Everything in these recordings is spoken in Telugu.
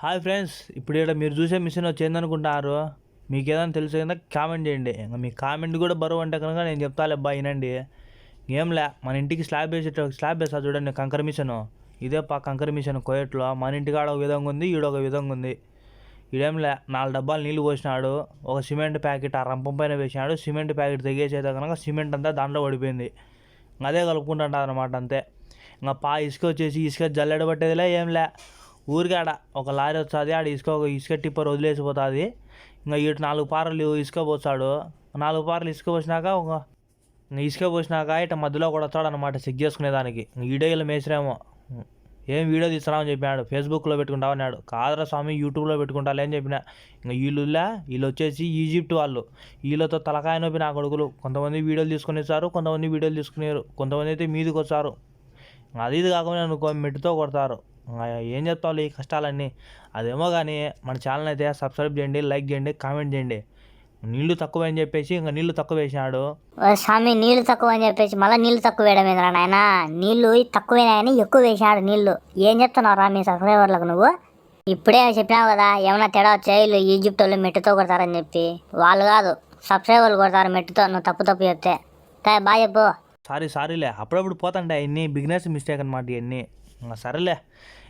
హాయ్ ఫ్రెండ్స్ ఇప్పుడు ఇక్కడ మీరు చూసే మిషన్ వచ్చింది అనుకుంటారు మీకు ఏదైనా తెలిసే కింద కామెంట్ చేయండి. ఇంకా మీ కామెంట్ కూడా బరువు అంటే కనుక నేను చెప్తాలే అబ్బా వినండి. ఏంలే మన ఇంటికి స్లాబ్ వేసేట స్లాబ్ వేసా చూడండి కంకర మిషన్. ఇదే పా కంకర మిషన్ కోయట్లో. మన ఇంటికి ఆడ ఒక విధంగా ఉంది ఈడ ఒక విధంగా ఉంది. ఈడేంలే నాలుగు డబ్బాలు నీళ్ళు పోసినాడు. ఒక సిమెంట్ ప్యాకెట్ ఆ రంపం పైన వేసినాడు. సిమెంట్ ప్యాకెట్ తెగేసేదా కనుక సిమెంట్ అంతా దాంట్లో పడిపోయింది. అదే కలుపుకుంటుంటారు అనమాట అంతే. ఇంకా పా ఇసుక వచ్చేసి ఇసుక జల్లెడ పట్టేదిలే ఏంలే ఊరికాడ ఒక లారీ వస్తుంది ఆడ ఇసుక ఒక ఇసుక టిప్పర్ వదిలేసిపోతుంది. ఇంకా ఇటు నాలుగు పారలు ఇసుక పోస్తాడు నాలుగు పారలు ఇసుక పోసినాక ఒక ఇసుకపోసినాక ఇసుక పోసినాక ఇట మధ్యలో కూడా వస్తాడు అనమాట చెక్ చేసుకునేదానికి. వీడియోలు మేసిరేమో ఏం వీడియో తీస్తున్నామని చెప్పినాడు. ఫేస్బుక్లో పెట్టుకుంటావు అన్నాడు. కాదరా స్వామి యూట్యూబ్లో పెట్టుకుంటాలే అని చెప్పిన. ఇంకా వీళ్ళులా వీళ్ళు వచ్చేసి ఈజిప్ట్ వాళ్ళు. వీళ్ళతో తలకాయ నొప్పి నా కొడుకులు. కొంతమంది వీడియోలు తీసుకుని ఇస్తారు కొంతమంది వీడియోలు తీసుకునేరు. కొంతమంది అయితే మీదికి వస్తారు. అది ఇది కాకుండా అనుకో మెట్టుతో కొడతారు. ఏం చెప్తావు ఈ కష్టాలన్నీ. అదేమో కానీ మన ఛానల్ అయితే సబ్స్క్రైబ్ చేయండి లైక్ చేయండి కామెంట్ చేయండి. నీళ్ళు తక్కువ అని చెప్పేసి ఇంకా నీళ్ళు తక్కువ వేసినాడు. స్వామి నీళ్ళు తక్కువ అని చెప్పేసి మళ్ళీ నీళ్ళు తక్కువ వేయడం ఏంద్రా నాయన? నీళ్ళు తక్కువేనాయని ఎక్కువ వేసినాడు నీళ్ళు. ఏం చెప్తున్నావు రా మీ సబ్స్క్రైబర్లకు నువ్వు? ఇప్పుడే చెప్పినావు కదా ఏమైనా తేడా వచ్చాయి? ఈజిప్ట్ వాళ్ళు మెట్టుతో కొడతారని చెప్పి. వాళ్ళు కాదు సబ్స్క్రైబర్లు కొడతారు మెట్టుతో. నువ్వు తప్పు తప్పు చెప్తే. బాగా చెప్పు. సారీ సారీలే. అప్పుడప్పుడు పోతాండే. అవన్నీ బిగినర్స్ మిస్టేక్ అనమాట ఇవన్నీ ఇంకా సరేలే.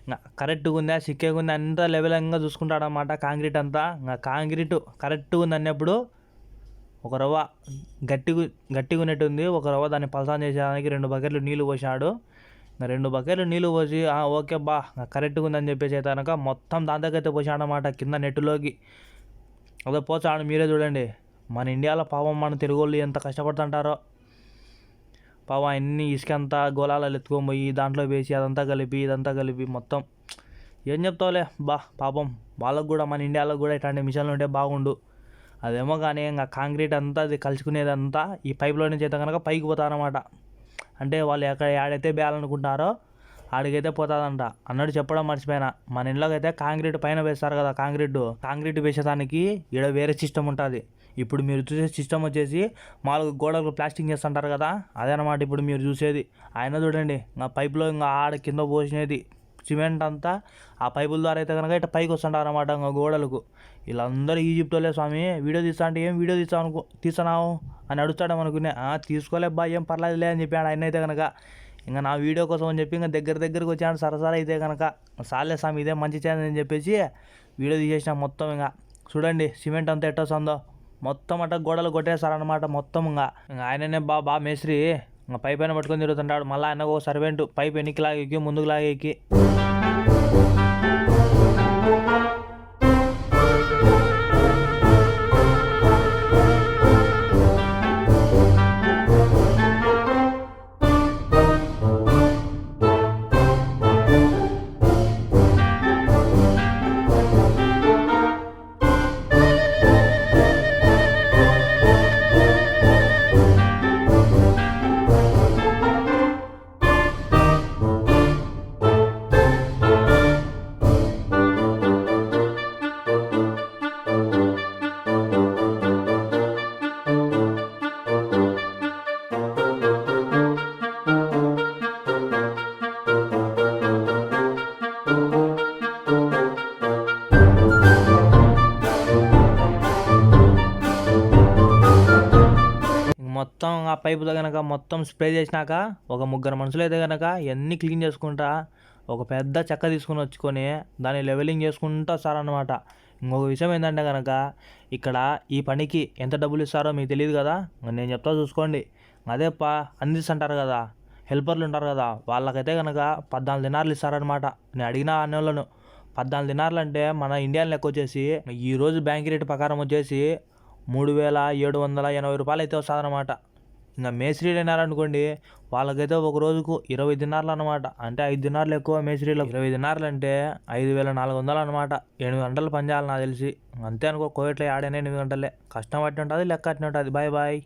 ఇంకా కరెక్ట్గా ఉందా సిక్కేగా ఉందా అంతా లెవెల్గా చూసుకుంటాడు అనమాట కాంక్రీట్ అంతా. ఇంకా కాంక్రీట్ కరెక్ట్గా ఉంది అన్నప్పుడు ఒక రవ్వ గట్టిగా గట్టిగా ఉన్నట్టుంది ఒక రవ్వ దాన్ని పలసాన్ చేసేదానికి రెండు బకెట్లు నీళ్ళు పోసినాడు. ఇంకా రెండు బకెట్లు నీళ్ళు పోసి ఓకే బా కరెక్ట్గా ఉందని చెప్పేసి అయితే కనుక మొత్తం దాని పోసాడు పోసాడనమాట కింద నెట్టులోకి. అదే పోచాడు మీరే చూడండి. మన ఇండియాలో పాపం మన తెలుగు వాళ్ళు ఎంత కష్టపడుతుంటారో. పాపం అన్ని ఇసుక అంతా గోళాలలో ఎత్తుకొని పోయి దాంట్లో వేసి అదంతా కలిపి ఇదంతా కలిపి మొత్తం. ఏం చెప్తావులే? బా పాపం వాళ్ళకు కూడా మన ఇండియాలో కూడా ఇట్లాంటి మిషన్లు ఉంటే బాగుండు. అదేమో కానీ ఇంకా కాంక్రీట్ అంతా అది కలుసుకునేదంతా ఈ పైప్లో నుంచి అయితే కనుక పైకి పోతారన్నమాట అంటే వాళ్ళు ఎక్కడ ఏడైతే బేయాలనుకుంటారో ఆడికైతే పోతుందంట. అన్నట్టు చెప్పడం మర్చిపోయినా. మన ఇంట్లోకి అయితే కాంక్రీట్ పైన వేస్తారు కదా కాంక్రీట్. కాంక్రీట్ వేసేదానికి ఈడ వేరే సిస్టమ్ ఉంటుంది. ఇప్పుడు మీరు చూసే సిస్టమ్ వచ్చేసి మామూలుగా గోడలకు ప్లాస్టింగ్ చేస్తుంటారు కదా అదే అనమాట ఇప్పుడు మీరు చూసేది. ఆయన చూడండి నా పైపులో ఇంకా ఆడ కింద పోసినది సిమెంట్ అంతా ఆ పైపుల ద్వారా అయితే కనుక ఇట్లా పైకి వస్తుంటారు అనమాట ఇంకా గోడలకు. వీళ్ళందరూ ఈజిప్ట్లే స్వామి వీడియో తీస్తా అంటే ఏం వీడియో తీస్తావు అనుకో తీస్తున్నావు? అని అడుగుతాడు అనుకునే తీసుకోలే బా ఏం పర్లేదులే అని చెప్పాడు ఆయన అయితే కనుక. ఇంకా నా వీడియో కోసం అని చెప్పి ఇంకా దగ్గర దగ్గరకు వచ్చాను సరసరా అయితే కనుక. సాలే స్వామి ఇదే మంచి ఛానల్ అని చెప్పేసి వీడియో తీసేసిన మొత్తం ఇంకా. చూడండి సిమెంట్ అంతా ఎట్ట వస్తుందో మొత్తం అట గోడలు కొట్టేస్తారనమాట మొత్తం ఇంకా ఇంకా ఆయననే బా బా మేస్త్రి. ఇంకా పైప్ అయినా పట్టుకొని తిరుగుతుంటాడు. మళ్ళీ ఆయన ఒక సర్వెంట్ పైప్ వెనక్కి లాగేకి ముందుకు లాగేకి పైపుతో కనుక మొత్తం స్ప్రే చేసినాక ఒక ముగ్గురు మనుషులు అయితే కనుక ఇవన్నీ క్లీన్ చేసుకుంటా ఒక పెద్ద చెక్క తీసుకుని వచ్చుకొని దాన్ని లెవెలింగ్ చేసుకుంటూ వస్తారనమాట ఇంకొక విషయం ఏంటంటే కనుక ఇక్కడ ఈ పనికి ఎంత డబ్బులు ఇస్తారో మీకు తెలియదు కదా? నేను చెప్తా చూసుకోండి. అదే పా అందిస్తుంటారు కదా హెల్పర్లు ఉంటారు కదా వాళ్ళకైతే కనుక పద్నాలుగు దినార్లు ఇస్తారనమాట నేను అడిగిన అన్నోళ్ళను పద్నాలుగు దినార్లు అంటే మన ఇండియన్ లెక్క వచ్చేసి ఈరోజు బ్యాంక్ రేట్ ప్రకారం వచ్చేసి మూడు వేల ఏడు వందల ఎనభై రూపాయలు అయితే వస్తుందన్నమాట. ఇంకా మేస్త్రీలు అయినారనుకోండి వాళ్ళకైతే ఒక రోజుకు ఇరవై దినార్లు అనమాట అంటే ఐదు దినార్లు ఎక్కువ మేస్త్రీలకు ఇరవై దినార్లు అంటే ఐదు వేల నాలుగు వందలు అనమాట ఎనిమిది గంటలు పనిచేయాలి నాకు తెలిసి. అంతే అనుకో కోవిట్లో ఆడైనా ఎనిమిది గంటలే. కష్టం పట్టి ఉంటుంది లెక్క అట్నే ఉంటుంది బాయ్ బాయ్